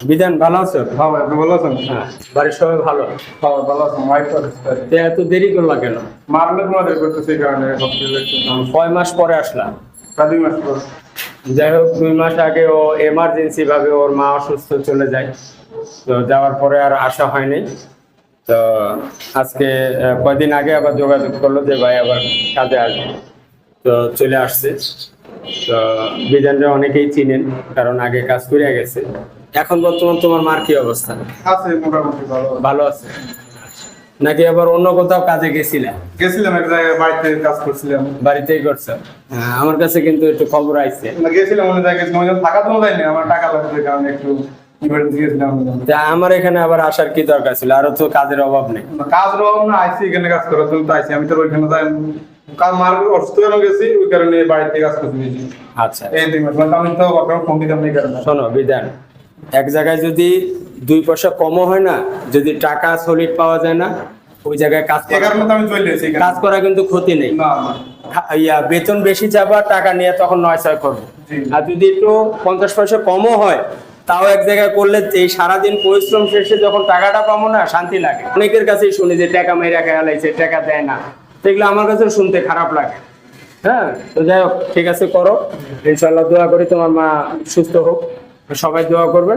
বিধান ভালো আছো? হ্যাঁ আপনি ভালো আছেন? হ্যাঁ বাড়ির সবাই ভালো। হ্যাঁ ভালো আছেন? ওয়াইফ তো এত দেরি করলা কেন? মারলে তোমাদের করতেছে এই কারণে কয় মাস পরে আসলাম প্রায় দুই মাস পর। যাই হোক দুই মাস আগে ও এমার্জেন্সি ভাবে ওর মা অসুস্থ চলে যায়। তো যাওয়ার পরে আর আসা হয়নি। তো আজকে কয়দিন আগে আবার যোগাযোগ করল যে ভাই আবার কাজে আসবে। তো চলে আসছে। তো বিধানরা অনেকেই চিনেন কারণ আগে কাজ করে গেছে। এখন বর্তমান তোমার মার কি অবস্থা? আছে মোটামুটি ভালো। ভালো আছে? নাকি আবার অন্য কোথাও কাজে গেছিলা? গেছিলাম এক জায়গায় বাড়িতে কাজ করছিলাম। বাড়িতেই করছ? হ্যাঁ আমার কাছে কিন্তু একটু খবর আইছে। গেছিলাম অন্য জায়গায় থাকা তো যায়নি আমার টাকা লাগছে কারণে একটু আমার এখানে আবার আসার কি দরকার ছিল? আরও তো কাজের অভাব নেই। কাজের অভাব না আইসি এখানে কাজ করার জন্য তো আইসি। আমি তো ওইখানে যাই মার অসুস্থ কেন গেছি ওই কারণে বাড়িতে কাজ করতে আচ্ছা। এই দুই মাস মানে আমি তো আপনার ফোন দিতাম না এই কারণে। শোনো বিধান এক জায়গায় যদি দুই পয়সা কমও হয় না যদি টাকা সলিড পাওয়া যায় না ওই জায়গায় কাজ কাজ করা কিন্তু ক্ষতি নেই। ইয়া বেতন বেশি যাবা টাকা নিয়ে তখন নয় ছয় করব। আর যদি একটু পঞ্চাশ পয়সা কমও হয় তাও এক জায়গায় করলে এই সারাদিন পরিশ্রম শেষে যখন টাকাটা পাবো না শান্তি লাগে। অনেকের কাছেই শুনি যে টাকা মেয়েরা খেয়ালাইছে টাকা দেয় না। সেগুলো আমার কাছে শুনতে খারাপ লাগে। হ্যাঁ তো যাই হোক, ঠিক আছে, করো। ইনশাল্লাহ দোয়া করি, তোমার মা সুস্থ হোক। সবাই দোয়া করবেন।